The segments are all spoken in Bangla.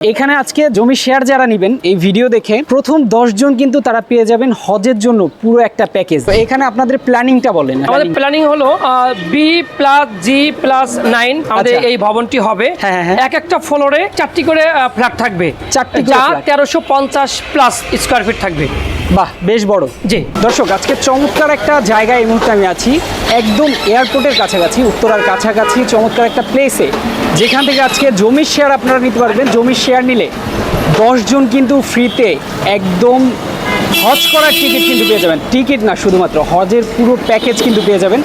এখানে আজকে জমি শেয়ার যারা নেবেন এই ভিডিও দেখে প্রথম জন কিন্তু তারা পেয়ে যাবেন হজের জন্য পুরো একটা প্যাকেজ তো এখানে আপনাদের প্ল্যানিংটা বলেন। আমাদের প্ল্যানিং হলো B plus G plus nine আমাদের আচ্ছা। এই ভবনটি হবে। হ্যাঁ, হ্যাঁ। এক একটা ফ্লোরে চারটি করে ফ্ল্যাট থাকবে। চারটি তেরোশো পঞ্চাশ প্লাস স্কোয়ার ফিট থাকবে। বাহ বেশ বড়। জি। দর্শক আজকে চমৎকার একটা জায়গায় এই মুহূর্তে আমি আছি। একদম এয়ারপোর্টের কাছাকাছি উত্তরার কাছাকাছি চমৎকার একটা প্লেসে যেখান থেকে আজকে জমির শেয়ার আপনারা নিতে পারবেন জমির শেয়ার নিলে। দশজন কিন্তু ফ্রিতে একদম হজ করার টিকিট কিন্তু পেয়ে যাবেন। টিকিট না শুধুমাত্র হজের পুরো প্যাকেজ কিন্তু পেয়ে যাবেন।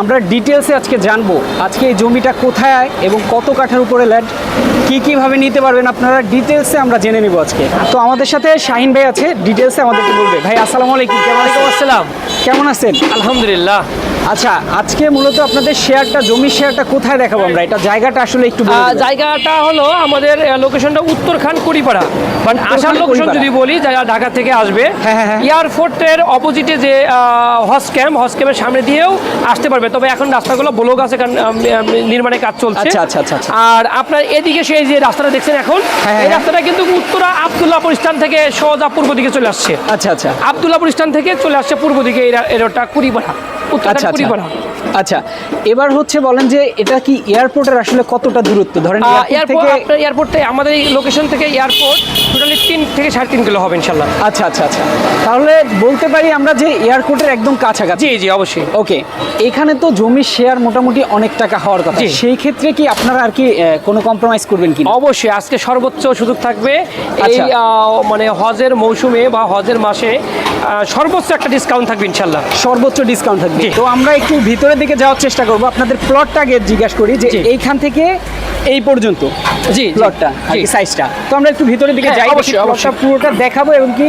আমরা ডিটেলসে আজকে জানব আজকে এই জমিটা কোথায় এবং কত কাঠার উপরে ল্যান্ড কি কীভাবে নিতে পারবেন আপনারা ডিটেলসে আমরা জেনে নেব আজকে। তো আমাদের সাথে শাহিন ভাই আছে ডিটেলসে আমাদেরকে বলবে। ভাই আসসালামু আলাইকুম কেমন আছেন? আসসালাম। কেমন আছেন? আলহামদুলিল্লাহ। আচ্ছা আজকে মূলত আপনাদের শেয়ারটা জমির শেয়ারটা কোথায় দেখাবো আমরা? এটা জায়গাটা আসলে একটু জায়গাটা হলো আমাদের লোকেশনটা উত্তরখান কুড়িপাড়া মানে আসার লোকেশন যদি বলি যারা ঢাকা থেকে আসবে। এয়ারপোর্টের অপোজিটে যে হজ ক্যাম্প হজ ক্যাম্পের সামনে দিয়েও আসতে পারবে। তবে এখন রাস্তাগুলো ব্লক আছে কারণ নির্মাণের কাজ চলছে। আচ্ছা, আচ্ছা, আচ্ছা, আচ্ছা। আর আপনার এদিকে সেই যে রাস্তাটা দেখছেন এখন হ্যাঁ, এই হ্যাঁ। রাস্তাটা কিন্তু উত্তরা আবদুল্লাপুর স্থান থেকে সোজা পূর্ব দিকে চলে আসছে। আচ্ছা আচ্ছা। আবদুল্লাপুর স্থান থেকে চলে আসছে পূর্ব দিকে এই রোডটা কুড়িপাড়া। উত্তরখান আচ্ছা। কুড়িপাড়া। আচ্ছা এবার হচ্ছে বলেন যে এটা কি এয়ারপোর্টের আসলে কতটা দূরত্ব? ধরেন এয়ারপোর্ট থেকে আপনার এয়ারপোর্ট থেকে আমাদের এই লোকেশন থেকে এয়ারপোর্ট টোটালি তিন থেকে সাড়ে তিন কিলো হবে ইনশাল্লাহ আচ্ছা আচ্ছা আচ্ছা। তাহলে বলতে পারি আমরা যে এয়ারপোর্টের একদম কাছাকাছি। জি জি অবশ্যই। ওকে। এখানে তো জমির শেয়ার মোটামুটি অনেক টাকা হওয়ার কথা। সেই ক্ষেত্রে কি আপনারা আর কি কোনো কম্প্রোমাইজ করবেন কি অবশ্যই আজকে সর্বোচ্চ সুযোগ থাকবে এই আচ্ছা। মানে হজের মৌসুমে বা হজের মাসে সর্বোচ্চ একটা ডিসকাউন্ট থাকবে ইনশাল্লাহ সর্বোচ্চ ডিসকাউন্ট থাকবে। তো আমরা একটু ভিতরের দিকে যাওয়ার চেষ্টা করব। আপনাদের প্লটটা আগে জিজ্ঞাসা করি যে এইখান থেকে এই পর্যন্ত জি, প্লটটা সাইজটা তো আমরা একটু ভিতরের দিকে হ্যাঁ, যাই অবশ্যই, অবশ্যই। পুরোটা দেখাবো এবং কি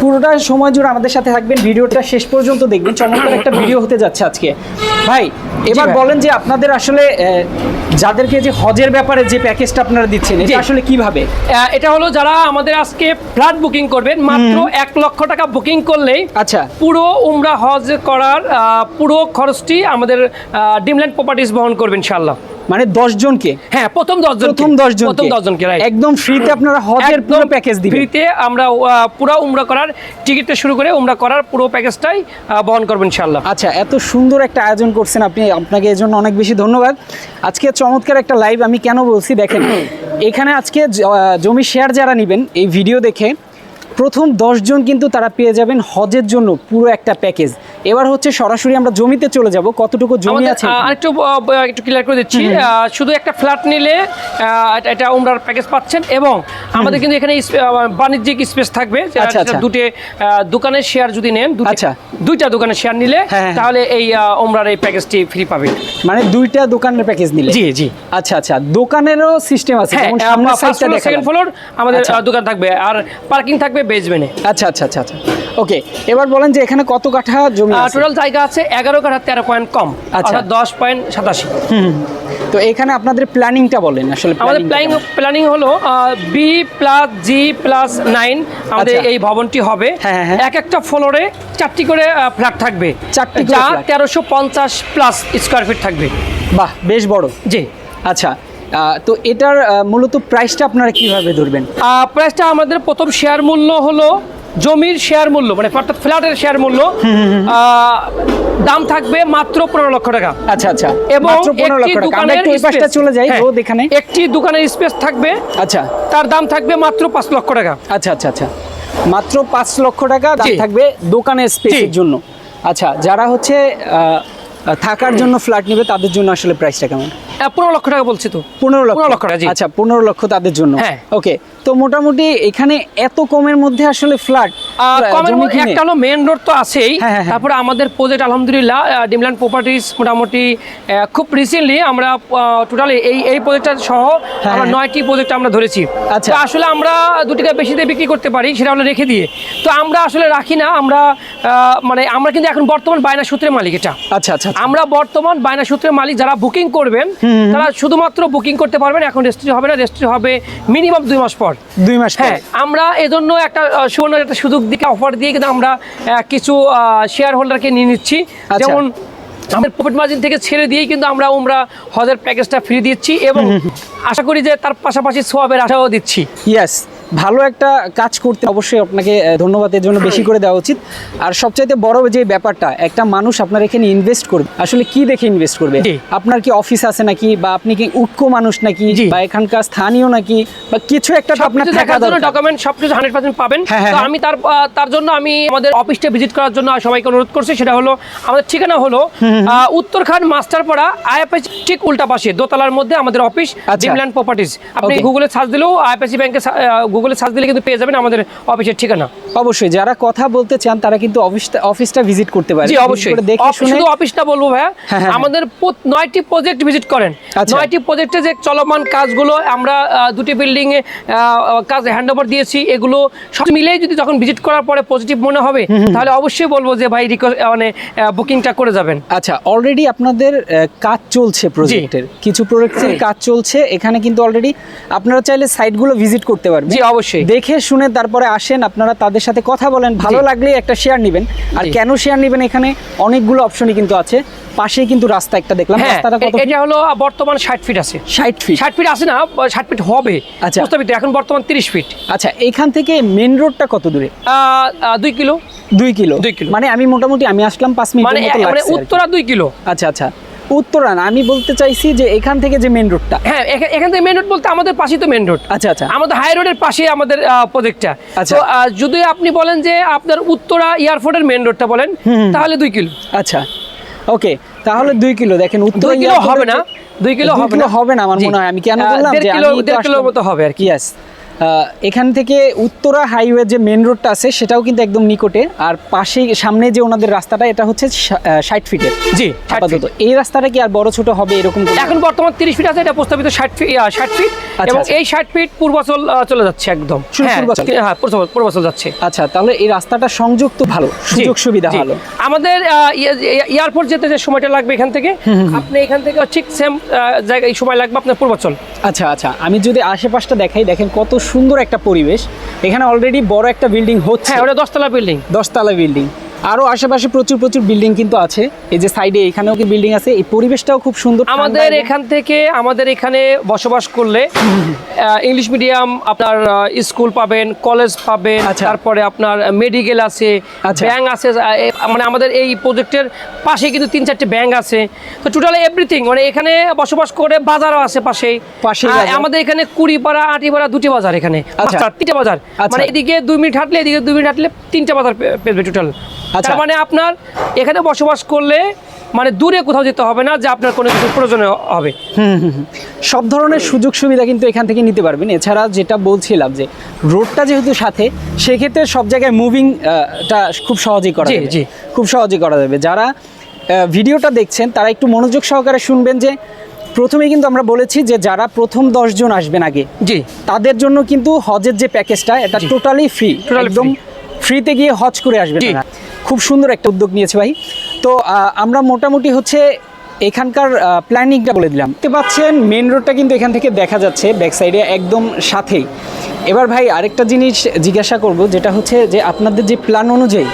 পুরোটা সময় জুড়ে আমাদের সাথে থাকবেন। ভিডিওটা শেষ পর্যন্ত দেখবেন। চমৎকার একটা ভিডিও হতে যাচ্ছে আজকে। ভাই এবার বলেন যে আপনাদের আসলে যাদেরকে যে হজের ব্যাপারে যে প্যাকেজটা আপনারা দিচ্ছেন এটা আসলে কীভাবে? এটা হলো যারা আমাদের আজকে ফ্ল্যাট বুকিং করবেন মাত্র এক লক্ষ টাকা বুকিং করলেই আচ্ছা। পুরো উমরা হজ করার পুরো খরচটি আমাদের ডিমল্যান্ড প্রপার্টিজ বহন করবেন ইনশাল্লাহ মানে দশ জনকে হ্যাঁ প্রথম দশ জন প্রথম দশ জন প্রথম দশ জনকে রাইট একদম ফ্রিতে আপনারা হজের পুরো প্যাকেজ দিবেন। ফ্রিতে আমরা পুরো উমরা করার টিকিটটা শুরু করে উমরা করার পুরো প্যাকেজটাই বহন করবেন ইনশাল্লাহ আচ্ছা এত সুন্দর একটা আয়োজন করছেন আপনি। আপনাকে এর জন্য অনেক বেশি ধন্যবাদ। আজকে চমৎকার একটা লাইভ আমি কেন বলছি দেখেন এখানে আজকে জমি শেয়ার যারা নেবেন এই ভিডিও দেখে প্রথম দশজন কিন্তু তারা পেয়ে যাবেন হজের জন্য পুরো একটা প্যাকেজ এবার হচ্ছে সরাসরি আমরা জমিতে চলে যাব। কতটুকু জমি আছে? আরেকটু একটু ক্লিয়ার করে দিচ্ছি। শুধু একটা ফ্ল্যাট নিলে এটা- উমরার প্যাকেজ পাচ্ছেন এবং আমাদের কিন্তু এখানে বাণিজ্যিক স্পেস থাকবে। আচ্ছা, আচ্ছা। দুটে দোকানের শেয়ার যদি নেন আচ্ছা। দুইটা দোকানের শেয়ার নিলে হ্যাঁ, হ্যাঁ। তাহলে এই উমরার এই প্যাকেজটি ফ্রি পাবেন। মানে দুইটা দোকানের প্যাকেজ নিলে? জি জি। আচ্ছা আচ্ছা। দোকানেরও সিস্টেম আছে যেমন সামনের সেকেন্ড ফ্লোর আমাদের আচ্ছা। দোকান থাকবে। আর পার্কিং থাকবে বেজমেনে আচ্ছা আচ্ছা আচ্ছা আচ্ছা। ওকে এবার বলেন যে এখানে কত কাঠা জমি টোটাল জায়গা আছে এগারো কাঠা তেরো পয়েন্ট কম আচ্ছা। দশ পয়েন্ট সাতাশি। তো এখানে আপনাদের প্ল্যানিংটা বলেন আসলে আমাদের প্ল্যানিং প্ল্যানিং হলো B plus G plus nine আমাদের আচ্ছা। এই ভবনটি হবে। হ্যাঁ, হ্যাঁ, হ্যাঁ। এক একটা ফ্লোরে চারটি করে ফ্ল্যাট থাকবে। চারটি যা তেরোশো পঞ্চাশ প্লাস স্কোয়ার ফিট থাকবে। বাহ বেশ বড়। জি। আচ্ছা তো এটার মূলত প্রাইসটা আপনারা কীভাবে ধরবেন? প্রাইসটা আমাদের প্রথম শেয়ার মূল্য হলো জমির শেয়ার মূল্য মানে অর্থাৎ ফ্ল্যাটের শেয়ার মূল্য দাম থাকবে মাত্র পনেরো লক্ষ টাকা। আচ্ছা আচ্ছা। এবং দোকানের চলে যাই হ্যাঁ, রোদ এখানে। একটি দোকানের স্পেস থাকবে। আচ্ছা। তার দাম থাকবে মাত্র পাঁচ লক্ষ টাকা। আচ্ছা আচ্ছা আচ্ছা। মাত্র পাঁচ লক্ষ টাকা দাম থাকবে দোকানের স্পেসের। জন্য। আচ্ছা যারা হচ্ছে থাকার জন্য ফ্ল্যাট নেবে তাদের জন্য আসলে প্রাইসটা কেমন? পনেরো লক্ষ টাকা বলছি তো। পনেরো লক্ষ। লক্ষ টাকা, আচ্ছা পনেরো লক্ষ তাদের জন্য। হ্যাঁ। ওকে তো মোটামুটি এখানে এত কমের মধ্যে আসলে ফ্ল্যাট কমের মধ্যে একটা হলো মেন রোড তো আছেই হ্যাঁ, হ্যাঁ, হ্যাঁ। তারপরে আমাদের প্রজেক্ট আলহামদুলিল্লাহ ডিমল্যান্ড প্রপার্টিজ মোটামুটি খুব রিসেন্টলি আমরা টোটালি এই এই প্রজেক্টটা সহ আমরা। নয়টি প্রজেক্ট আমরা ধরেছি আচ্ছা। আসলে আমরা দু টাকা বেশি দিয়ে বিক্রি করতে পারি সেটা হলো রেখে দিয়ে তো আমরা আসলে রাখি না আমরা মানে আমরা কিন্তু এখন বর্তমান বায়না সূত্রের মালিক এটা আচ্ছা আচ্ছা আচ্ছা। আমরা বর্তমান বায়না সূত্রের মালিক যারা বুকিং করবেন তারা শুধুমাত্র বুকিং করতে পারবেন এখন রেজিস্ট্রি হবে না রেজিস্ট্রি হবে মিনিমাম দুই মাস পর দুই মাস হ্যাঁ আমরা এজন্য একটা আহ, সুবর্ণ একটা সুযোগ দিকে অফার দিয়ে কিন্তু আমরা কিছু শেয়ার হোল্ডারকে নিয়ে নিচ্ছি। আচ্ছা। যেমন আমাদের প্রফিট মার্জিন থেকে ছেড়ে দিয়েই কিন্তু আমরা উমরা হজের প্যাকেজটা ফ্রি দিচ্ছি এবং আশা করি যে তার পাশাপাশি সোয়াবের আশাও দিচ্ছি। ইয়াস ভালো একটা কাজ করতে অবশ্যই আপনাকে আহ, ধন্যবাদের জন্য বেশি করে দেওয়া উচিত। আর সবচাইতে বড় যে ব্যাপারটা একটা মানুষ আপনার এখানে ইনভেস্ট করবে আসলে কি দেখে ইনভেস্ট করবে? আপনার কি অফিস আছে নাকি বা আপনি কি উটকো মানুষ নাকি বা এখানকার স্থানীয় নাকি বা কিছু একটা আপনার থাকা দরকার। ডকুমেন্ট সবকিছু হান্ড্রেড পার্সেন্ট পাবেন। হ্যাঁ, হ্যাঁ, তো হ্যাঁ। আমি তার তার জন্য আমি আমাদের অফিসটা ভিজিট করার জন্য সবাইকে অনুরোধ করছি। সেটা হলো আমাদের ঠিকানা হলো উত্তরখান মাস্টারপাড়া আইএফএস ঠিক উল্টা পাশে দোতলার মধ্যে আমাদের অফিস। ডিমল্যান্ড প্রপার্টিজ আপনি. গুগলে সার্চ দিলেও আইএফএসি ব্যাংকে গুগলে সার্চ দিলে কিন্তু পেয়ে যাবেন আমাদের অফিসের ঠিকানা। অবশ্যই যারা কথা বলতে চান তারা কিন্তু অফিসটা অফিসটা ভিজিট করতে পারে। জি অবশ্যই। শুধু অফিসটা বলব ভাইয়া হ্যাঁ, হ্যাঁ। আমাদের নয়টি প্রজেক্ট ভিজিট করেন। আচ্ছা। নয়টি প্রজেক্টে যে চলমান কাজগুলো আমরা দুটি বিল্ডিং এ কাজ হ্যান্ড ওভার দিয়েছি এগুলো সব মিলেই যদি যখন ভিজিট করার পরে পজিটিভ মনে হবে তাহলে অবশ্যই বলব যে ভাই মানে বুকিংটা করে যাবেন। আচ্ছা অলরেডি আপনাদের কাজ চলছে প্রজেক্টের কিছু প্রজেক্টের কাজ চলছে এখানে কিন্তু অলরেডি আপনারা চাইলে সাইটগুলো ভিজিট করতে পারবেন। অবশ্যই। দেখে শুনে তারপরে আসেন আপনারা তাদের সাথে কথা বলেন ভালো লাগলে একটা শেয়ার নেবেন। আর কেন শেয়ার নেবেন এখানে? অনেকগুলো অপশনই কিন্তু আছে। পাশেই কিন্তু রাস্তা একটা দেখলাম। হ্যাঁ রাস্তাটা কত এটা হলো বর্তমান ষাট ফিট আছে। ষাট ফিট ষাট ফিট আছে না ষাট ফিট হবে। আচ্ছা। প্রস্তাবিত এখন বর্তমান তিরিশ ফিট আচ্ছা এখান থেকে মেন রোডটা কত দূরে? আহ, আহ, দুই কিলো। দুই কিলো। দুই কিলো। মানে আমি মোটামুটি আমি আসলাম পাঁচ মিনিট মানে কি। উত্তরা দুই কিলো। আচ্ছা আচ্ছা। উত্তরান আমি বলতে চাইছি যে এখান থেকে যে মেন রোডটা হ্যাঁ এখান থেকে মেন রোড বলতে আমাদের পাশেই তো মেন রোড আচ্ছা আচ্ছা। আমাদের হাই রোডের পাশে আমাদের প্রজেক্টটা আচ্ছা। তো যদি আপনি বলেন যে আপনার উত্তরা এয়ারপোর্টের মেন রোডটা বলেন তাহলে দুই কিলো। আচ্ছা। ওকে তাহলে দুই কিলো দেখেন উত্তর কিলো হবে না। দুই কিলো হবে না। হবে না আমার মনে হয়। আমি কেন বললাম দেড় কিলো- দেড় কিলোর মতো হবে আর কি। এখান থেকে উত্তরা হাইওয়ে যে মেন রোডটা আছে সেটাও কিন্তু একদম নিকটে। আর পাশেই সামনে যে ওনাদের রাস্তাটা এটা হচ্ছে ষাট ফিটের জি আপাতত। এই রাস্তাটা কি আর বড় ছোট হবে এরকম এখন বর্তমান তিরিশ ফিট আছে এটা প্রস্তাবিত ষাট ফিট ষাট ফিট আচ্ছা, এবং আচ্ছা। এই ষাট ফিট পূর্বাচল চলে যাচ্ছে একদম। হ্যাঁ পূর্বাচল? হ্যাঁ পূর্বাচল- যাচ্ছে। আচ্ছা তাহলে এই রাস্তাটা সংযোগ তো ভালো সুযোগ সুবিধা ভালো। আমাদের ইয়ে- ইয়ে- এয়ারপোর্ট যেতে যে সময়টা লাগবে এখান থেকে আপনি এখান থেকে ঠিক সেম জায়গায় সময় লাগবে আপনার পূর্বাচল। আচ্ছা আচ্ছা। আমি যদি আশেপাশটা দেখাই দেখেন কত সুন্দর একটা পরিবেশ। এখানে অলরেডি বড় একটা বিল্ডিং হচ্ছে। হ্যাঁ ওটা দশতলা বিল্ডিং দশতলা বিল্ডিং আরও আশেপাশে প্রচুর প্রচুর বিল্ডিং কিন্তু আছে এই যে সাইডে এখানেও কি বিল্ডিং আছে এই পরিবেশটাও খুব সুন্দর আমাদের এখান থেকে আমাদের এখানে বসবাস করলে ইংলিশ মিডিয়াম আপনার স্কুল পাবেন কলেজ পাবেন আচ্ছা। তারপরে আপনার মেডিকেল আছে আচ্ছা। ব্যাংক আছে মানে আমাদের এই প্রজেক্টের পাশে কিন্তু তিন চারটে ব্যাংক আছে তো টোটাল এভরিথিং মানে এখানে বসবাস করে বাজারও আছে পাশেই বাজার। আমাদের এখানে কুড়িপাড়া আটিপাড়া দুটি বাজার এখানে আচ্ছা। তিনটে বাজার আচ্ছা। মানে এদিকে দুই মিনিট হাঁটলে এদিকে দুই মিনিট হাঁটলে তিনটে বাজার পেয়ে টোটাল আচ্ছা। তার মানে আপনার এখানে বসবাস করলে মানে দূরে কোথাও যেতে হবে না যে আপনার কোনো কিছু প্রয়োজন হবে। হুম, হুম, হুম। সব ধরনের সুযোগ সুবিধা কিন্তু এখান থেকে নিতে পারবেন। এছাড়া যেটা বলছিলাম যে রোডটা যেহেতু সাথে সেক্ষেত্রে সব জায়গায় মুভিং টা খুব সহজেই করা যাবে। জি। খুব সহজেই করা যাবে। যারা ভিডিওটা দেখছেন তারা একটু মনোযোগ সহকারে শুনবেন যে প্রথমে কিন্তু আমরা বলেছি যে যারা প্রথম দশজন আসবেন আগে জি। তাদের জন্য কিন্তু হজের যে প্যাকেজটা এটা টোটালি ফ্রি একদম ফ্রিতে গিয়ে হজ করে আসবে। খুব সুন্দর একটা উদ্যোগ নিয়েছে ভাই। তো আমরা মোটামুটি হচ্ছে এখানকার প্ল্যানিংটা বলে দিলাম। দেখতে পাচ্ছেন মেন রোডটা কিন্তু এখান থেকে দেখা যাচ্ছে ব্যাক সাইডে একদম সাথেই। এবার ভাই আরেকটা জিনিস জিজ্ঞাসা করব যেটা হচ্ছে যে আপনাদের যে প্ল্যান অনুযায়ী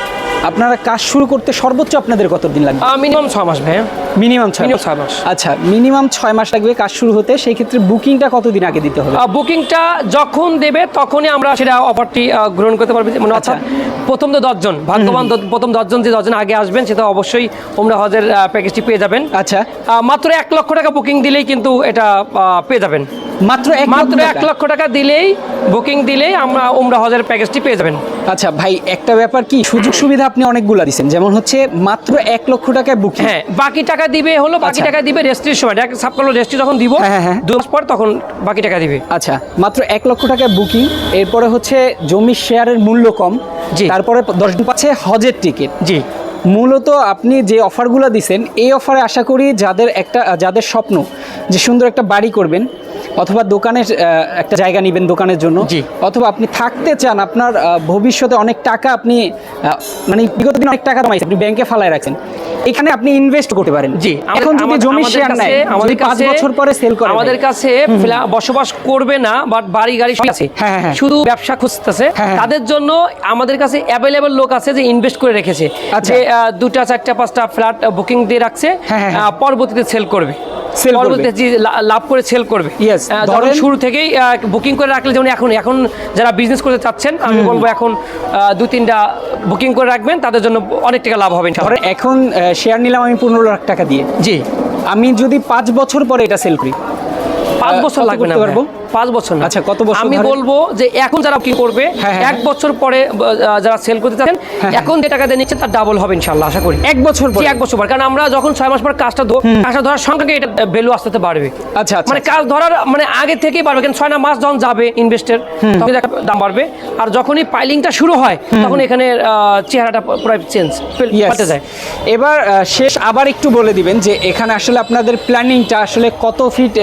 আপনারা কাজ শুরু করতে সর্বোচ্চ আপনাদের কত দিন লাগবে মিনিমাম ছ মাস ভাই মিনিমাম ছয়। ছয় মাস। আচ্ছা মিনিমাম ছয় মাস লাগবে কাজ শুরু হতে সেই ক্ষেত্রে বুকিংটা কতদিন আগে দিতে হবে? বুকিংটা যখন দেবে তখনই আমরা সেটা অফারটি গ্রহণ করতে পারব। মানে আচ্ছা। প্রথম তো দশজন ভাগ্যবান প্রথম দশজন যে দশজন আগে আসবেন সেটা অবশ্যই ওমরা হজের প্যাকেজটি পেয়ে যাবেন। আচ্ছা। মাত্র এক লক্ষ টাকা বুকিং দিলেই কিন্তু এটা পেয়ে যাবেন। মাত্র মাত্র এক লক্ষ টাকা দিলেই বুকিং দিলেই আমরা ওমরা হজের প্যাকেজটি পেয়ে যাবেন। আচ্ছা ভাই একটা ব্যাপার কি? সুযোগ সুবিধা আপনি অনেকগুলো দিচ্ছেন যেমন হচ্ছে মাত্র এক লক্ষ টাকায় বুকিং হ্যাঁ বাকি টাকা দিবে হলো বাকি আচ্ছা। টাকা দিবে রেস্ট্রির সময় সাবকালো রেস্ট্রি যখন দিব হ্যাঁ, হ্যাঁ, হ্যাঁ। দু মাস পর তখন বাকি টাকা দিবে। আচ্ছা মাত্র এক লক্ষ টাকায় বুকিং এরপরে হচ্ছে জমির শেয়ারের মূল্য কম। জি। তারপরে দশজন পাচ্ছে হজের টিকিট জি। মূলত আপনি যে অফারগুলো দিছেন এই অফারে আশা করি যাদের একটা যাদের স্বপ্ন যে সুন্দর একটা বাড়ি করবেন অথবা দোকানের একটা জায়গা নেবেন দোকানের জন্য অথবা আপনি থাকতে চান আপনার ভবিষ্যতে অনেক টাকা আপনি মানে বিগত দিনে অনেক টাকা জমাইছেন আপনি ব্যাংকে ফালায় রাখছেন এখানে আপনি ইনভেস্ট করতে পারেন। জি। এখন যদি জমি শেয়ার নেয় আমাদের পাঁচ বছর পরে সেল করে আমাদের কাছে বসবাস করবে না বাট বাড়ি গাড়ি সব আছে। হ্যাঁ, হ্যাঁ। শুধু ব্যবসা খুঁজতেছে। হ্যাঁ, হ্যাঁ। তাদের জন্য আমাদের কাছে অ্যাভেলেবল লোক আছে যে ইনভেস্ট করে রেখেছে। আচ্ছা। যে দুটা চারটা পাঁচটা ফ্ল্যাট বুকিং দিয়ে রাখছে হ্যাঁ, হ্যাঁ, হ্যাঁ। পরবর্তীতে সেল করবে। Sell করবে। লাভ করে সেল করবে। ইয়েস ধরেন- শুরু থেকেই বুকিং করে রাখলে যেমন এখন এখন যারা বিজনেস করতে চাচ্ছেন আমি বলব এখন দু তিনটা বুকিং করে রাখবেন তাদের জন্য অনেক টাকা লাভ হবে এখন শেয়ার নিলাম আমি পনেরো লাখ টাকা দিয়ে। জি। আমি যদি পাঁচ বছর পরে এটা সেল করি পাঁচ বছর লাগবে না পারব? পাঁচ বছর আচ্ছা, কত বছর আমি বলব যে এখন যারা কি করবে হ্যাঁ, হ্যাঁ, এক বছর পরে যারা সেল করতে চাচ্ছেন এখন যে টাকা দিয়ে নিচ্ছে তার ডাবল হবে ইনশাল্লাহ আশা করি। এক বছর পরে? এক বছর পর। কারণ আমরা যখন ছয় মাস পর কাজটা কাজটা ধরার সঙ্গে এটা ভ্যালু আস্তে আস্তে বাড়বে। আচ্ছা আচ্ছা। মানে কাজ ধরার মানে আগে থেকেই বাড়বে কারণ ছয় না মাস যখন যাবে ইনভেস্টের তখন দাম বাড়বে। আর যখনই পাইলিংটা শুরু হয় তখন এখানে চেহারাটা পুরো চেঞ্জ. পাল্টে যায়। এবার শেষ আবার একটু বলে দিবেন যে এখানে আসলে আপনাদের প্ল্যানিংটা আসলে কত ফিট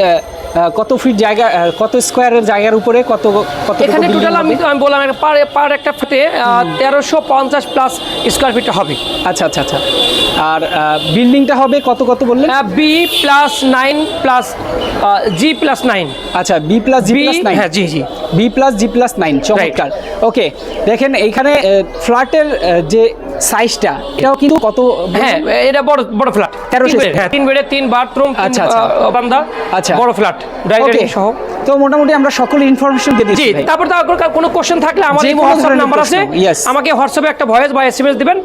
কত ফিট জায়গা কত স্কোয়ারের জায়গার উপরে কত কত এখানে টোটাল আমি আমি বললাম পার পার একটা ফিটে তেরোশো পঞ্চাশ প্লাস স্কোয়ার ফিট হবে। আচ্ছা আচ্ছা আচ্ছা। আর বিল্ডিংটা হবে কত কত বললেন? B plus nine plus G plus nine আচ্ছা B plus G plus nine হ্যাঁ জি জি B plus G plus nine চমৎকার। ওকে দেখেন এইখানে ফ্ল্যাটের যে সাইজটা এটাও কিন্তু কত হ্যাঁ এটা বড় বড় ফ্ল্যাট তিন বেডে তিন বাথরুম আচ্ছা, আচ্ছা। বান্দা আচ্ছা। বড় ফ্ল্যাট সহ। তো মোটামুটি আমরা সকল ইনফরমেশন দিয়ে দিচ্ছি। তারপর তারপর কোনো কোশ্চেন থাকলে আমার এই হোয়াটসঅ্যাপ নাম্বার আছে। আমাকে হোয়াটসঅ্যাপে একটা ভয়েস বা এসএমএস দিবেন.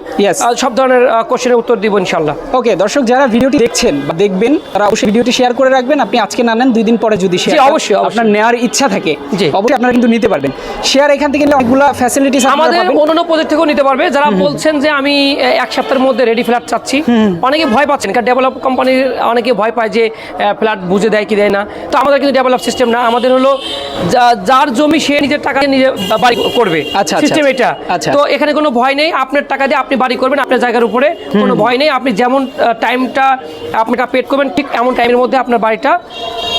সব ধরনের কোশ্চেনের উত্তর দিব ইনশাআল্লাহ। ওকে দর্শক যারা ভিডিওটি দেখছেন বা দেখবেন তারা অবশ্যই ভিডিওটি শেয়ার করে রাখবেন। আপনি আজকে না নেন দুই দিন পরে যদি শেয়ার অবশ্যই। আপনার নেওয়ার ইচ্ছা থাকে। অবশ্যই আপনারা কিন্তু নিতে পারবেন। শেয়ার এখান থেকে অনেকগুলো ফ্যাসিলিটিস আমাদের অন্যান্য প্রজেক্ট থেকেও নিতে পারবে। যারা বলছেন যে আমি এক সপ্তাহের মধ্যে রেডি ফ্ল্যাট চাচ্ছি। অনেকে ভয় পাচ্ছেন কারণ ডেভেলপ কোম্পানির অনেকে ভয় পায় যে ফ্ল্যাট বুঝে দেয় কি দেয় না। তো আমাদের কিন্তু ডেভেলপ সিস্টেম না আমাদের হলো যার জমি সে নিজের টাকা দিয়ে নিজে বাড়ি করবে। আচ্ছা, আচ্ছা, সিস্টেম এটা। আচ্ছা। তো এখানে কোনো ভয় নেই আপনার টাকা দিয়ে আপনি বাড়ি করবেন আপনার জায়গার উপরে কোনো ভয় নেই। আপনি যেমন টাইমটা আপনাকে পেড করবেন ঠিক এমন টাইমের মধ্যে আপনার বাড়িটা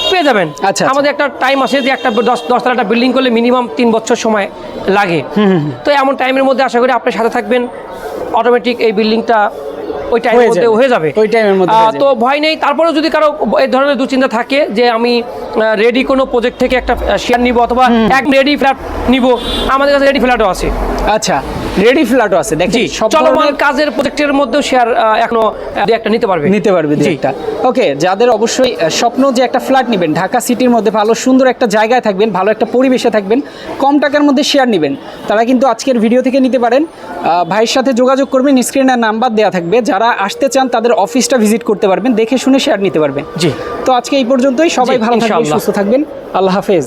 পেয়ে যাবেন। আচ্ছা, আচ্ছা। আমাদের একটা টাইম আছে যে একটা দশ দশতলা একটা বিল্ডিং করলে মিনিমাম তিন বছর সময় লাগে। তো এমন টাইমের মধ্যে আশা করি আপনার সাথে থাকবেন। অটোমেটিক এই বিল্ডিংটা ওই টাইমের মধ্যে হয়ে যাবে। ওই টাইমের মধ্যে তো ভয় নেই। তারপরেও যদি কারও এই ধরনের দুশ্চিন্তা থাকে যে আমি রেডি কোনো প্রজেক্ট থেকে একটা শেয়ার নিব অথবা এক রেডি ফ্ল্যাট নিব আমাদের কাছে রেডি ফ্ল্যাটও আছে। আচ্ছা। রেডি ফ্ল্যাটও আছে দেখি চলমান কাজের প্রজেক্টের মধ্যেও শেয়ার এখনও একটা নিতে পারবে। নিতে পারবে দু একটা। ওকে যাদের অবশ্যই স্বপ্ন যে একটা ফ্ল্যাট নেবেন ঢাকা সিটির মধ্যে ভালো সুন্দর একটা জায়গায় থাকবেন ভালো একটা পরিবেশে থাকবেন কম টাকার মধ্যে শেয়ার নেবেন তারা কিন্তু আজকের ভিডিও থেকে নিতে পারেন। ভাইয়ের সাথে যোগাযোগ করবেন স্ক্রিনে নাম্বার দেওয়া থাকবে। যারা আসতে চান তাদের অফিসটা ভিজিট করতে পারবেন দেখে শুনে শেয়ার নিতে পারবেন। জি। তো আজকে এই পর্যন্তই সবাই ভালো থাকবেন সুস্থ থাকবেন। আল্লাহ হাফেজ।